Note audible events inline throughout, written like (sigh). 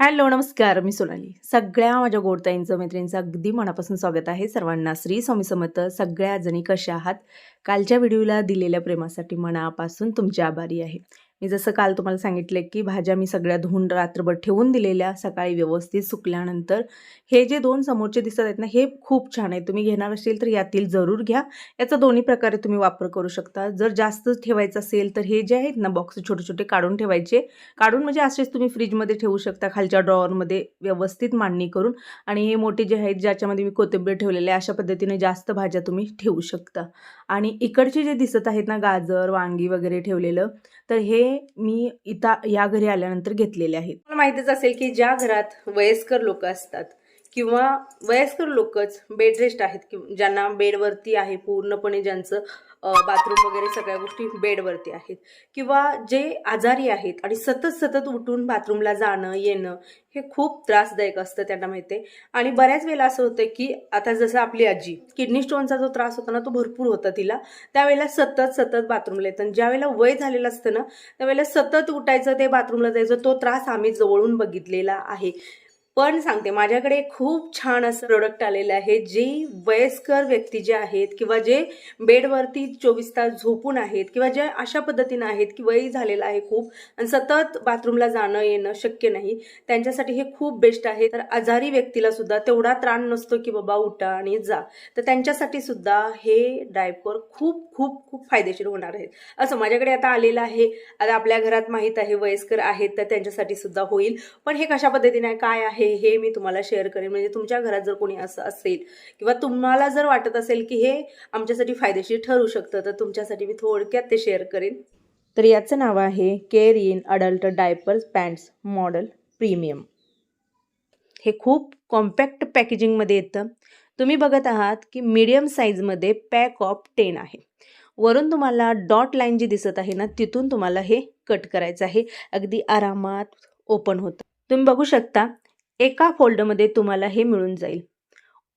Hello नमस्कार. मी सोनाली. सगळ्या माझ्या गोडताईंचं मैत्रिणींचं अगदी मनापासून स्वागत आहे सर्वांना. श्री स्वामी समर्थ सगळ्या जणी कशा आहात? कालच्या व्हिडिओला दिलेल्या प्रेमासाठी मनापासून तुमचे आभारी आहे. मी जसं काल तुम्हाला सांगितलं की भाज्या मी सगळ्या धुवून रात्रभर ठेवून दिलेल्या सकाळी व्यवस्थित सुकल्यानंतर हे जे दोन समोरचे दिसत आहेत ना हे खूप छान आहे तुम्ही घेणार असेल तर यातील जरूर घ्या. याचा दोन्ही प्रकारे तुम्ही वापर करू शकता. जर जास्त ठेवायचं असेल तर हे जे आहेत ना बॉक्स छोटे छोटे काढून ठेवायचे. काढून म्हणजे असेच तुम्ही फ्रीजमध्ये ठेवू शकता खालच्या ड्रॉवरमध्ये व्यवस्थित मांडणी करून. आणि हे मोठे जे आहेत ज्याच्यामध्ये मी कोथिंबीर ठेवलेले आहे अशा पद्धतीने जास्त भाज्या तुम्ही ठेवू शकता. आणि इकडचे जे दिसत आहेत ना गाजर वांगी वगैरे ठेवलेलं तर हे मी इथं या घरी आल्यानंतर घेतलेले आहेत. मला माहितीच असेल की ज्या घरात वयस्कर लोक असतात किंवा वयस्कर लोकच बेडरेस्ट आहेत कि ज्यांना बेडवरती आहे पूर्णपणे ज्यांचं बाथरूम वगैरे सगळ्या गोष्टी बेडवरती आहेत. किंवा जे आजारी आहेत आणि सतत सतत उठून बाथरूमला जाणं येणं हे खूप त्रासदायक असतं त्यांना माहिती आहे आणि बऱ्याच वेळेला असं होतं की आता जसं आपली आजी किडनी स्टोनचा जो त्रास होता ना तो भरपूर होता तिला. त्यावेळेला सतत सतत बाथरूमला येतं आणि ज्यावेळेला वय झालेलं असतं ना त्यावेळेला सतत उठायचं ते बाथरूमला जायचं तो त्रास आम्ही जवळून बघितलेला आहे. पण सांगते माझ्याकडे खूप छान असं प्रोडक्ट आलेलं आहे जे वयस्कर व्यक्ती जे आहेत किंवा जे बेडवरती चोवीस तास झोपून आहेत किंवा जे अशा पद्धतीनं आहेत की वय झालेलं आहे खूप आणि सतत बाथरूमला जाणं येणं शक्य नाही त्यांच्यासाठी हे खूप बेस्ट आहे. तर आजारी व्यक्तीला सुद्धा तेवढा त्राण नसतो की बाबा उठा आणि जा. तर त्यांच्यासाठी सुद्धा हे डायपर खूप खूप खूप फायदेशीर होणार आहेत. असं माझ्याकडे आता आलेलं आहे. आता आपल्या घरात माहीत आहे वयस्कर आहेत तर त्यांच्यासाठी सुद्धा होईल. पण हे कशा पद्धतीने काय आहे हे मी तुम्हाला शेअर करेन. म्हणजे तुमच्या घरात जर कोणी असं असेल किंवा तुम्हाला जर वाटत असेल की हे आमच्यासाठी फायदेशीर ठरू शकतं तर तुमच्यासाठी मी थोडक्यात ते शेअर करेन. तर याचं नाव आहे care in adult diapers pants model premium हे खूप कॉम्पॅक्ट पॅकेजिंगमध्ये येतं. तुम्ही बघत आहात की मीडियम साईजमध्ये पॅक ऑफ टेन आहे. वरून तुम्हाला डॉट लाईन जी दिसत आहे ना तिथून तुम्हाला हे कट करायचं आहे. अगदी आरामात ओपन होतं. तुम्ही बघू शकता एका फोल्डमध्ये तुम्हाला हे मिळून जाईल.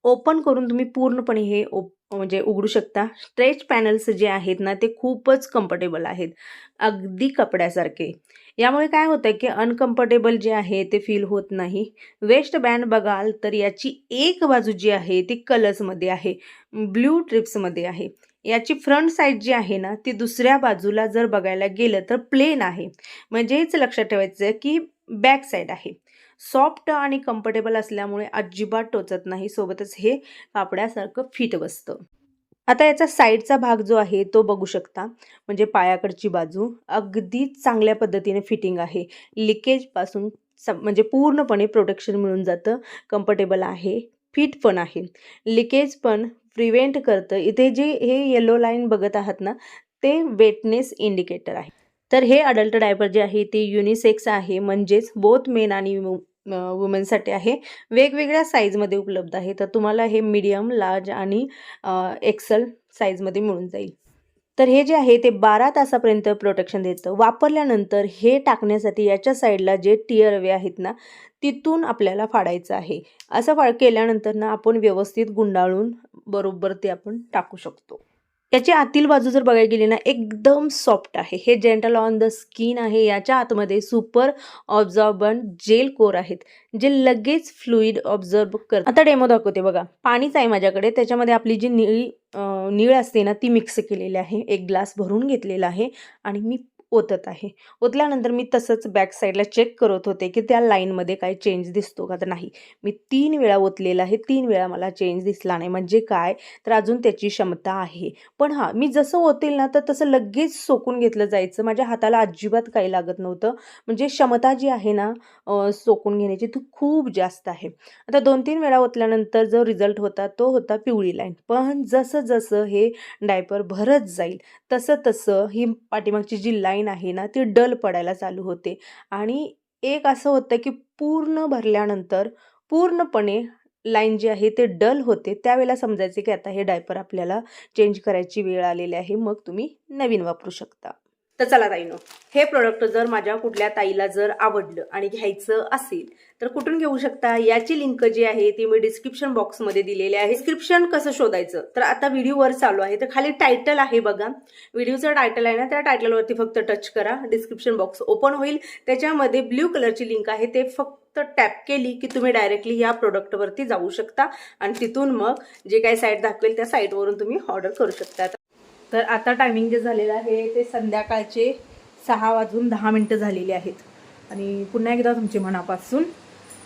ओपन करून तुम्ही पूर्णपणे हे ओप म्हणजे उघडू शकता. स्ट्रेच पॅनल्स जे आहेत ना ते खूपच कम्फर्टेबल आहेत. अगदी कपड्यासारखे. यामुळे काय होतं की अनकम्फर्टेबल जे आहे ते फील होत नाही. वेस्ट बँड बघाल तर याची एक बाजू जी आहे ती कलर्समध्ये आहे. ब्ल्यू ट्रिप्समध्ये आहे. याची फ्रंट साईड जी आहे ना ती दुसऱ्या बाजूला जर बघायला गेलं तर प्लेन आहे. म्हणजेच लक्षात ठेवायचं की बॅक साईड आहे. सॉफ्ट आणि कम्फर्टेबल असल्यामुळे अजिबात टोचत नाही सोबतच हे कापड्यासारखं फिट बसतं. आता याचा साईडचा भाग जो आहे तो बघू शकता म्हणजे पायाकडची बाजू. अगदी चांगल्या पद्धतीने फिटिंग आहे. लिकेजपासून स म्हणजे पूर्णपणे प्रोटेक्शन मिळून जातं. कम्फर्टेबल आहे फिट पण आहे. लिकेज पण प्रिव्हेंट करतं. इथे जे हे येलो लाईन बघत आहात ना ते वेटनेस इंडिकेटर आहे. तर हे अडल्ट डायपर जे आहे ते युनिसेक्स आहे. म्हणजेच बोथ मेन आणि वुमेनसाठी आहे. वेगवेगळ्या साईजमध्ये उपलब्ध आहे. तर तुम्हाला हे मीडियम लार्ज आणि एक्सल साईजमध्ये मिळून जाईल. तर हे जे आहे ते बारा तासापर्यंत प्रोटेक्शन देतं. वापरल्यानंतर हे टाकण्यासाठी याच्या साईडला जे टीअरवे आहेत ना तिथून आपल्याला फाडायचं आहे. असं फाळ केल्यानंतर ना आपण व्यवस्थित गुंडाळून बरोबर ते आपण टाकू शकतो. याची आतील बाजू जर बघायला गेली ना एकदम सॉफ्ट आहे. हे जेंटल ऑन द स्किन आहे. याच्या आतमध्ये सुपर ऑब्झॉर्बन जेल कोर आहेत जे लगेच फ्लुईड ऑब्झर्व करतात. आता डेमो दाखवते बघा. पाणीच आहे माझ्याकडे. त्याच्यामध्ये आपली जी निळी निळ असते ना ती मिक्स केलेली आहे. एक ग्लास भरून घेतलेला आहे. आणि मी ओतत आहे. ओतल्यानंतर मी तसंच बॅक साईडला चेक करत होते की त्या लाईनमध्ये काय चेंज दिसतो का तर नाही. मी तीन वेळा ओतलेला आहे. तीन वेळा मला चेंज दिसला नाही. म्हणजे काय? तर अजून त्याची क्षमता आहे. पण हां मी जसं ओतेल ना तर तसं लगेच सोकून घेतलं जायचं. माझ्या हाताला अजिबात काही लागत नव्हतं. म्हणजे क्षमता जी आहे ना सोकून घेण्याची ती खूप जास्त आहे. आता दोन तीन वेळा ओतल्यानंतर जो रिझल्ट होता तो होता पिवळी लाईन पण जसं जसं हे डायपर भरत जाईल तसं तसं ही पाठीमागची जी लाईन आहे ना ती डल पडायला चालू होते. आणि एक असं होतं की पूर्ण भरल्यानंतर पूर्णपणे लाईन जी आहे ते डल होते. त्यावेळेला समजायचे की आता हे डायपर आपल्याला चेंज करायची वेळ आलेली आहे मग तुम्ही नवीन वापरू शकता. तर चला ताईनो हे प्रोडक्ट जर माझ्या कुठल्या ताईला जर आवडलं आणि घ्यायचं असेल तर कुठून घेऊ शकता? याची लिंक जी आहे ती मी डिस्क्रिप्शन बॉक्समध्ये दिलेली आहे. डिस्क्रिप्शन कसं शोधायचं? तर आता व्हिडिओवर चालू आहे. तर खाली टायटल आहे बघा. व्हिडिओचं टायटल आहे ना त्या टायटलवरती फक्त टच करा. डिस्क्रिप्शन बॉक्स ओपन होईल. त्याच्यामध्ये ब्ल्यू कलरची लिंक आहे. ते फक्त टॅप केली की तुम्ही डायरेक्टली ह्या प्रोडक्टवरती जाऊ शकता. आणि तिथून मग जे काही साईट दाखवेल त्या साईटवरून तुम्ही ऑर्डर करू शकता. तर आता टायमिंग जे झालेलं आहे ते संध्याकाळचे सहा वाजून दहा मिनटं झालेली आहेत. आणि पुन्हा एकदा तुमचे मनापासून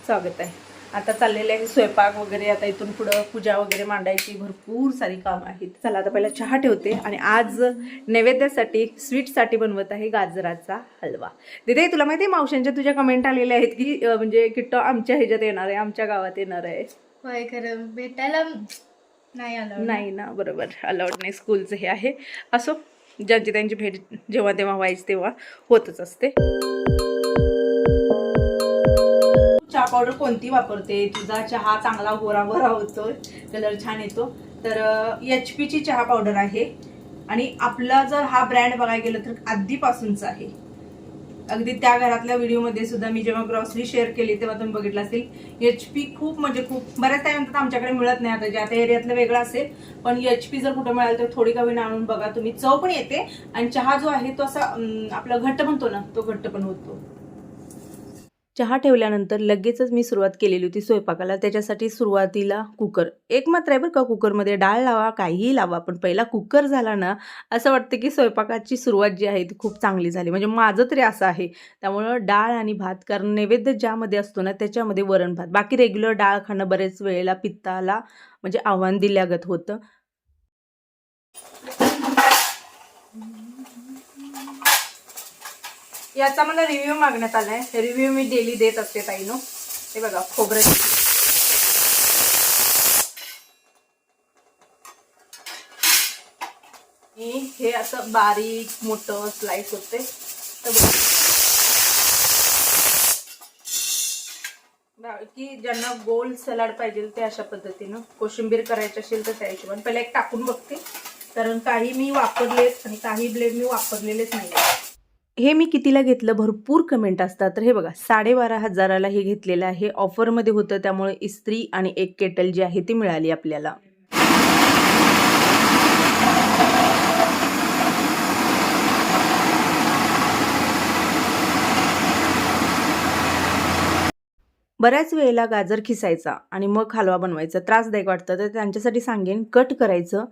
स्वागत आहे. आता चाललेले आहे स्वयंपाक वगैरे आता इथून पुढं पूजा वगैरे मांडायची भरपूर सारी कामं आहेत. चला आता पहिला चहा ठेवते आणि आज नैवेद्यासाठी स्वीटसाठी बनवत आहे गाजराचा हलवा. दिदे तुला माहिती आहे मावशांच्या तुझ्या कमेंट आलेल्या आहेत की म्हणजे किट्टो आमच्या ह्याच्यात येणार आहे आमच्या गावात येणार आहे. होय खरं. भेटायला नाही ना. बरोबर. अलाउड नाही. स्कूलचं हे आहे. असो ज्यांची त्यांची भेट जेव्हा तेव्हा व्हायची तेव्हा होतच असते. चहा पावडर कोणती वापरते? तुझा चहा चांगला गोरा गोरा होतो कलर छान येतो. तर एच पीची चहा पावडर आहे. आणि आपला जर हा ब्रँड बघायला गेलं तर आधीपासूनचा आहे. अगदी त्या घरातल्या व्हिडिओमध्ये सुद्धा मी जेव्हा ग्रॉसरी शेअर केली तेव्हा तुम्ही बघितलं असेल एच पी खूप म्हणजे खूप बऱ्याच टाइम म्हणतात आमच्याकडे मिळत नाही आता ज्या त्या एरियातलं वेगळं असेल पण एच पी जर कुठं मिळालं तर थोडी कमी आणून बघा तुम्ही चव पण येते आणि चहा जो आहे तो असा आपला घट्ट म्हणतो ना तो घट्ट पण होतो. चहा ठेवल्यानंतर लगेचच मी सुरुवात केलेली होती स्वयंपाकाला. त्याच्यासाठी सुरुवातीला कुकर. एक मात्र आहे बरं का कुकरमध्ये डाळ लावा काहीही लावा पण पहिला कुकर झाला ना असं वाटतं की स्वयंपाकाची सुरुवात जी आहे ती खूप चांगली झाली. म्हणजे माझं तरी असं आहे. त्यामुळं डाळ आणि भात कारण नैवेद्य ज्यामध्ये असतो ना त्याच्यामध्ये वरण भात. बाकी रेग्युलर डाळ खाणं बरेच वेळेला पित्ताला म्हणजे आव्हान दिल्यागत होतं. याचा मला रिव्ह्यू मागण्यात आलाय. रिव्ह्यू मी डेली देत असते ताईनो. हे बघा खोबरं. हे असं बारीक मोठं स्लाइस होते. तर की ज्यांना गोल सलाड पाहिजे ते अशा पद्धतीनं कोशिंबीर करायची असेल तर त्या हिशोबाने. पहिला एक टाकून बघते. कारण काही मी वापरलेत आणि काही ब्लेड मी वापरलेलेच नाही हे मी कितीला घेतलं? भरपूर कमेंट असतात. तर हे बघा साडेबारा हजाराला हे घेतलेलं आहे. ऑफरमध्ये होतं त्यामुळे इस्त्री आणि एक केटल जी आहे ती मिळाली आपल्याला. बऱ्याच वेळेला गाजर खिसायचा आणि मग हलवा बनवायचा. त्रासदायक वाटतं. तर त्यांच्यासाठी सांगेन कट करायचं.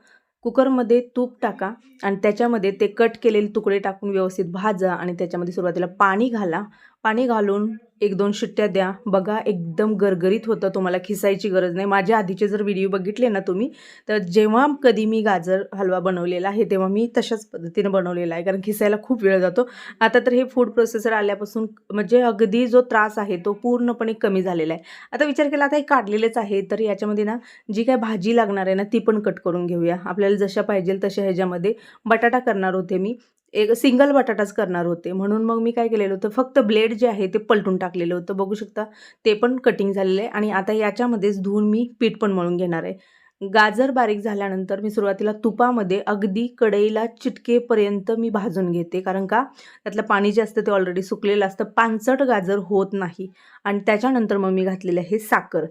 कुकरमध्ये तूप टाका आणि त्याच्यामध्ये ते कट केलेले तुकडे टाकून व्यवस्थित भाजा आणि त्याच्यामध्ये सुरुवातीला पाणी घाला. पाणी घालून एक दोन शिट्ट्या द्या. बघा एकदम गरगरीत होतं. तुम्हाला खिसायची गरज नाही. माझ्या आधीचे जर व्हिडिओ बघितले ना तुम्ही तर जेव्हा कधी मी गाजर हलवा बनवलेला आहे तेव्हा मी तशाच पद्धतीने बनवलेला आहे. कारण खिसायला खूप वेळ जातो. आता तर हे फूड प्रोसेसर आल्यापासून म्हणजे अगदी जो त्रास आहे तो पूर्णपणे कमी झालेला आहे. आता विचार केला आता हे काढलेलेच आहे तर याच्यामध्ये ना जी काय भाजी लागणार आहे ना ती पण कट करून घेऊया. आपल्याला जशा पाहिजे तशा ह्याच्यामध्ये बटाटा करणार होते मी. एक सिंगल बटाटाच करणार होते. म्हणून मग मी काय केलेलं होतं फक्त ब्लेड जे आहे ते पलटून टाकलेलं होतं. बघू शकता ते पण कटिंग झालेलं आहे. आणि आता याच्यामध्येच धुवून मी पीठ पण मळून घेणार आहे. गाजर बारीक झाल्यानंतर मी सुरुवातीला तुपामध्ये अगदी कढईला चिटकेपर्यंत मी भाजून घेते. कारण का? त्यातलं पाणी जे असतं ते ऑलरेडी सुकलेलं असतं. पानचट गाजर होत नाही. आणि त्याच्यानंतर मग मी घातलेलं आहे साखर.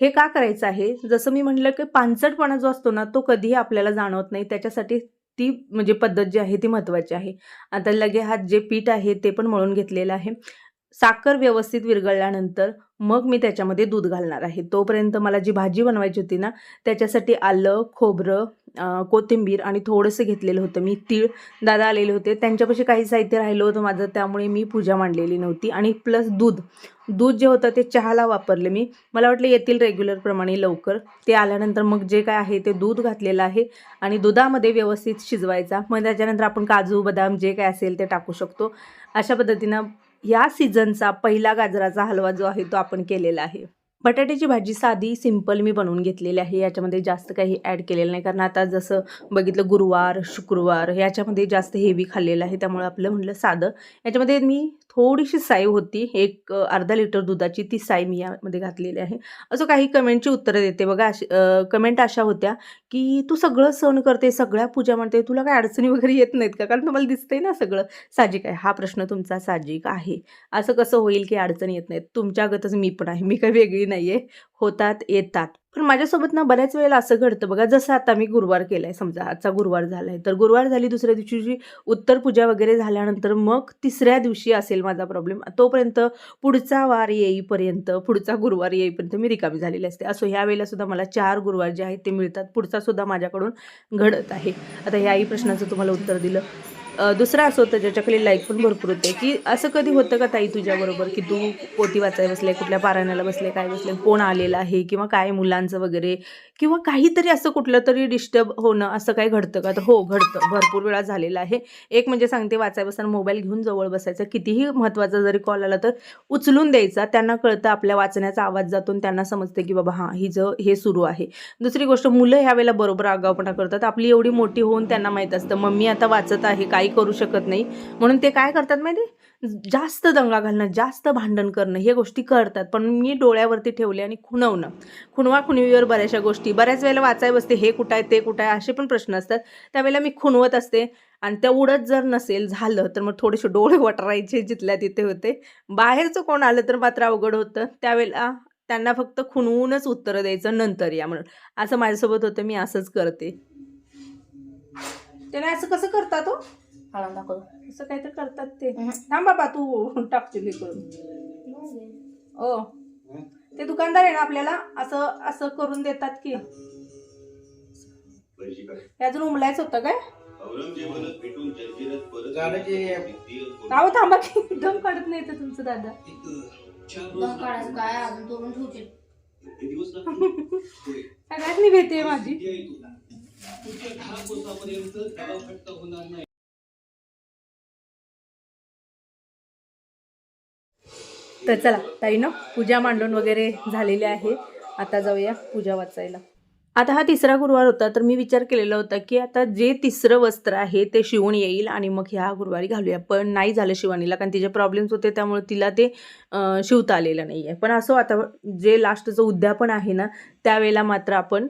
हे का करायचं आहे? जसं मी म्हटलं की पानसटपणा जो असतो ना तो कधीही आपल्याला जाणवत नाही. त्याच्यासाठी ती म्हणजे पद्धत जी आहे ती महत्त्वाची आहे. आता लगे हात जे पीठ आहे ते पण मळून घेतलेलं आहे. साखर व्यवस्थित विरघळल्यानंतर मग मी त्याच्यामध्ये दूध घालणार आहे. तोपर्यंत मला जी भाजी बनवायची होती ना त्याच्यासाठी आलं खोबरं कोथिंबीर आणि थोडंसं घेतलेलं होतं. मी तीळ दादा आलेले होते. त्यांच्यापाशी काही साहित्य राहिलं होतं माझं त्यामुळे मी पूजा मांडलेली नव्हती. आणि प्लस दूध. दूध जे होतं ते चहाला वापरले मी. मला वाटलं येतील रेग्युलरप्रमाणे लवकर. ते आल्यानंतर मग जे काय आहे ते दूध घातलेलं आहे आणि दुधामध्ये व्यवस्थित शिजवायचा. मग त्याच्यानंतर आपण काजू बदाम जे काय असेल ते टाकू शकतो. अशा पद्धतीनं या सीझनचा पहिला गाजराचा हलवा जो आहे तो आपण केलेला आहे. बटाट्याची भाजी साधी सिंपल मी बनवून घेतलेली आहे. याच्यामध्ये जास्त काही ॲड केलेलं नाही. कारण आता जसं बघितलं गुरुवार शुक्रवार याच्यामध्ये जास्त हेवी खाल्लेलं आहे. त्यामुळे आपलं म्हटलं साधं. याच्यामध्ये मी थोडीशी साई होती. एक अर्धा लिटर दुधाची ती साय मी यामध्ये घातलेली आहे. असं काही कमेंटची उत्तरं देते. बघा अशी कमेंट अशा होत्या की तू सगळं सण करते सगळ्या पूजा म्हणते तुला काय अडचणी वगैरे येत नाहीत का? कारण तुम्हाला दिसतंय ना सगळं साहजिक आहे. हा प्रश्न तुमचा साहजिक आहे. असं कसं होईल की अडचणी येत नाहीत? तुमच्यागतच मी पण आहे. मी काही वेगळी नाही आहे होतात येतात. पण माझ्यासोबत ना बऱ्याच वेळेला असं घडतं. बघा जसं आता मी गुरुवार केलाय समजा आजचा गुरुवार झालाय तर गुरुवार झाली दुसऱ्या दिवशीची उत्तर पूजा वगैरे झाल्यानंतर मग तिसऱ्या दिवशी असेल माझा प्रॉब्लेम तोपर्यंत पुढचा वार येईपर्यंत पुढचा गुरुवार येईपर्यंत मी रिकामी झालेली असते. असो ह्या वेळेला सुद्धा मला चार गुरुवार जे आहेत ते मिळतात. पुढचा सुद्धा माझ्याकडून घडत आहे. आता ह्याही प्रश्नाचं तुम्हाला उत्तर दिलं. दुसरं असं होतं ज्याच्याकडे लाईक पण भरपूर होते की असं कधी होतं का ताई तुझ्याबरोबर की तू पोती वाचाय बसले कुठल्या पारायणाला बसले काय बसले कोण आलेलं आहे किंवा काय मुलांचं वगैरे किंवा काहीतरी असं कुठलं तरी डिस्टर्ब होणं असं काही घडतं का? तर हो घडतं. भरपूर वेळा झालेलं आहे. एक म्हणजे सांगते वाचाय बसताना मोबाईल घेऊन जवळ बसायचं. कितीही महत्त्वाचा जरी कॉल आला तर उचलून द्यायचा. त्यांना कळतं आपल्या वाचण्याचा आवाज जातून त्यांना समजते की बाबा हां हिचं हे सुरू आहे. दुसरी गोष्ट मुलं ह्या वेळेला बरोबर आगावपणा करतात. आपली एवढी मोठी होऊन त्यांना माहीत असतं मम्मी आता वाचत आहे काही करू शकत नाही. म्हणून ते काय करतात माहिती जास्त दंगा घालणं जास्त भांडण करणं हे गोष्टी करतात. पण मी डोळ्यावरती ठेवले आणि खुणवणं. खुणवा खुणवीवर बऱ्याचशा गोष्टी. बऱ्याच वेळेला वाचाय बसते हे कुठं आहे ते कुठं आहे असे पण प्रश्न असतात. त्यावेळेला मी खुणवत असते आणि तेवढंच जर नसेल झालं तर मग थोडेसे डोळे वटरायचे जिथल्या तिथे होते. बाहेरचं कोण आलं तर मात्र अवघड होतं. त्यावेळेला त्यांना फक्त खुणवूनच उत्तरं द्यायचं नंतर या म्हणून. असं माझ्यासोबत होतं मी असंच करते. त्याने असं कसं करतात हो? हळद दाखव असं काहीतरी करतात ते. थांब बाबा तू टाकतील हे करून. ओ. ते दुकानदार आहे ना आपल्याला असं असं करून देतात की. हे अजून उमलायच होतं काय? अहो थांबा की दम काढत नाही तर तुमचं दादा. दम काढायचं काय? अजून तोडून सगळ्यात मी भेटते माझी. तर चला ताई ना पूजा मांडून वगैरे झालेली आहे. आता जाऊया पूजा वाचायला. आता हा तिसरा गुरुवार होता तर मी विचार केलेला होता की आता जे तिसरं वस्त्र आहे ते शिवून येईल आणि मग ह्या गुरुवारी घालूया. पण नाही झालं शिवानीला कारण तिचे प्रॉब्लेम्स होते त्यामुळे तिला ते शिवता आलेलं नाही आहे पण असं आता जे लास्टचं उद्यापन आहे ना त्यावेळेला मात्र आपण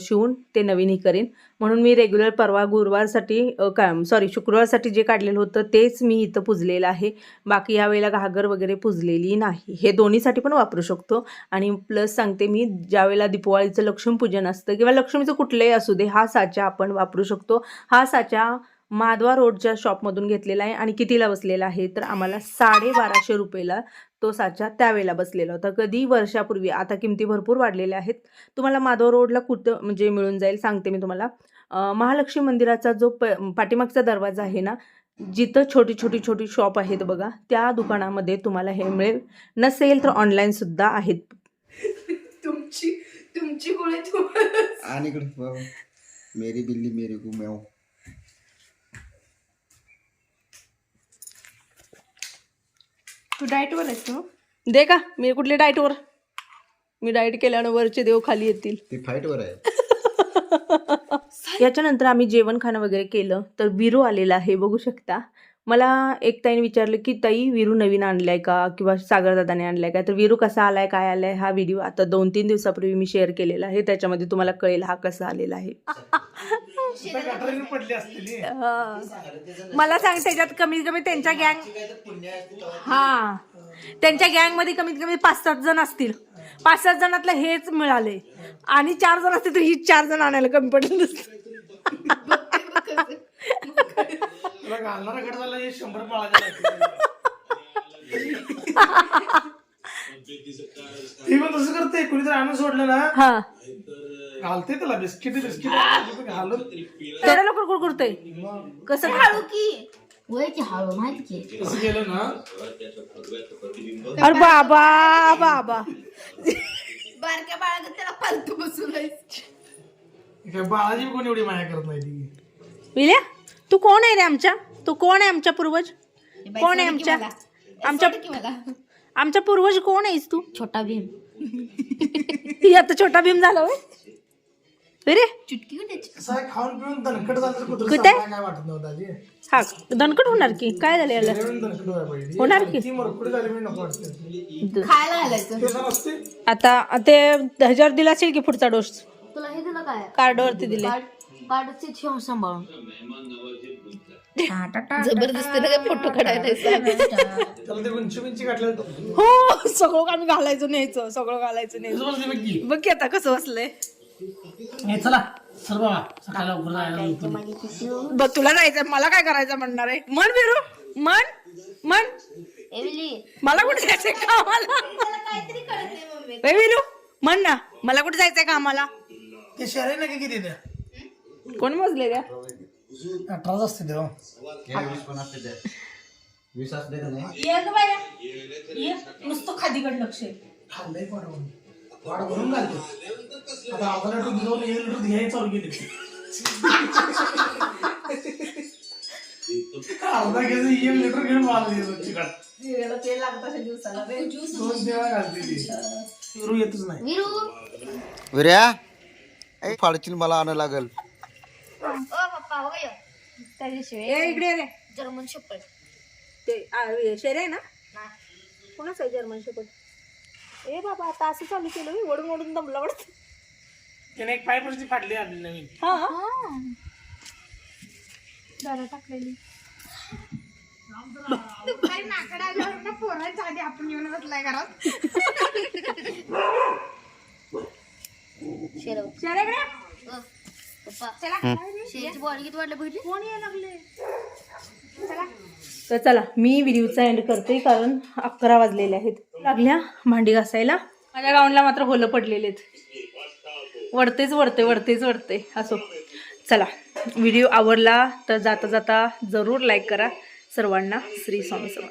शिवून ते नवीनही करेन. म्हणून मी रेग्युलर परवा गुरुवारसाठी का सॉरी शुक्रवारसाठी जे काढलेलं होतं तेच मी इथं पुजलेलं आहे. बाकी यावेळेला घागर वगैरे पुजलेली नाही. हे दोन्हीसाठी पण वापरू शकतो. आणि प्लस सांगते मी ज्यावेळेला दीपावळीचं लक्ष्मीपूजन असतं किंवा लक्ष्मीचं कुठलंही असू दे हा साचा आपण वापरू शकतो. हा साचा माधवा रोडच्या शॉपमधून घेतलेला आहे आणि कितीला बसलेला आहे? तर आम्हाला साडेबाराशे रुपयेला तो साचा त्यावेळेला बसलेला होता. कधी? वर्षापूर्वी. आता किमती भरपूर वाढलेल्या आहेत. तुम्हाला माधव रोडला कुठं म्हणजे मिळून जाईल सांगते मी तुम्हाला. महालक्ष्मी मंदिराचा जो प पाठीमागचा दरवाजा आहे ना जिथं छोटी छोटी छोटी शॉप आहेत बघा त्या दुकानामध्ये तुम्हाला हे मिळेल. नसेल तर ऑनलाईनसुद्धा आहेत. तुमची तुमची इकडे बाबा. मेरी बिल्ली मेरे को तू डाएटवर आहेस तू? दे का? मी कुठले डाएटवर? मी डाएट केल्यानं वरचे देव खाली येतील. ते फाईट वर आहे. (laughs) याच्यानंतर आम्ही जेवण खाणं वगैरे केलं तर विरू आलेला आहे बघू शकता. मला एक ताईने विचारलं की ताई विरू नवीन आणलाय का? किंवा सागरदादाने आणलाय का? तर विरू कसा आलाय काय आलाय हा व्हिडिओ आता दोन तीन दिवसापूर्वी मी शेअर केलेला आहे. त्याच्यामध्ये तुम्हाला कळेल हा कसा आलेला आहे. (laughs) हा. मला सांग त्याच्यात कमीत कमी त्यांच्या गँग हा. त्यांच्या गँगमध्ये कमीत कमी पाच सात जण असतील. पाच सात जणातलं हेच मिळाले आणि चार जण असते तर ही चार जण आणायला कमी पडलं नसतं. तुला घालणारा गट झाला हे शंभर पाळायला (laughs) ती पण तसं करते. कुणीतरी आणून सोडलं ना. हा. घालते त्याला. Biscuit biscuit. घालून. तेवढ्या लवकर कुठं करतोय. कसं हळू की? वय की हळू माहिती की. तसं केलं ना. अरे बाबा बाबा. बारक्या बाळागत त्याला फालतू बसून काय बाळाची कोण एवढी माया करत नाही ती? विल्या तू कोण आहे रे आमच्या? तू कोण आहे आमच्या पूर्वज? कोण आहे आमच्या? आमच्या आमच्या पूर्वज कोण आहेस तू? छोटा भीम. ही आता छोटा भीम झाला होय? अरे चुटकी त्याची कसं आहे? खाऊन पिऊन दणकट झालं तर कुत्रं कुठे? सांभाळायला काय वाटत नव्हतं आजी? हा दणकट होणार की? काय झालं याला? जेवण दणकट व्हायला पाहिजे. होणार की? ती मरकुडी झाली म्हणजे नको वाटते. खायला घालायचं. ते असं नसते आता ते ह्याच्यावर दिला असेल की पुढचा डोस? तुला हे दिलं काय? कार्डवरती दिले. कार्ड? कार्डचे ठेव सांभाळून. जबरदस्तीने काय फोटो काढायला त्याला ते उंची उंची काढलं तुझं हो सगळं आम्ही घालायचो न्यायचो सगळं घालायचं न्यायचो. बघ की आता कसं बसलंय. हे चला चल बाबा सकाळी लवकर जायला लवकर. बघ तुला जायचंय मला काय करायचं म्हणणार आहे? मन बिरू मन मन मला कुठे जायचंय कामाला? ए विरू म्हण ना मला कुठे जायचंय कामाला? ते शहर नाही का किती ते कोण मोजले त्या अठराच असते ते हो. वीस असते का नाही? नुसतं खादीकडे लक्ष आहे. खाल्लंय भरून घालते आता अर्धा लिटर दुधावर एक लिटर घ्यायला चालू केली. अर्धा घ्यायचं एक लिटर घेऊन मारली चिकन. तेल लागत असेल दिवसाला दोन देवा घालते ती. विरू येतच नाही. विर्या ऐ, फाडशील मला आणायला लागल. ए इकडे ये रे. जर्मन शेपर्ड ते आ, शेर आहे ना? कोणाच आहे जर्मन शेपट ए बाबा आता असं चालू केलं मी ओढून ओढून दमला वाटत. त्याने एक पाईपची फाडली आणली नवीन. हा. टाकलेली. दुपारी नाकडा आल्यावर ना पोरांच्या आधी आपण येऊन बसलाय घरात. शेर बॉडी तर चला मी व्हिडिओचा एंड करते कारण अकरा वाजलेले आहेत. लागल्या भांडी घासायला. माझ्या गाऊनला मात्र होलं पडलेले आहेत. वडतेच वडते वडतेच वडते असो. चला व्हिडिओ आवडला तर जाता जाता जरूर लाईक करा. सर्वांना श्री स्वामी समर्थ.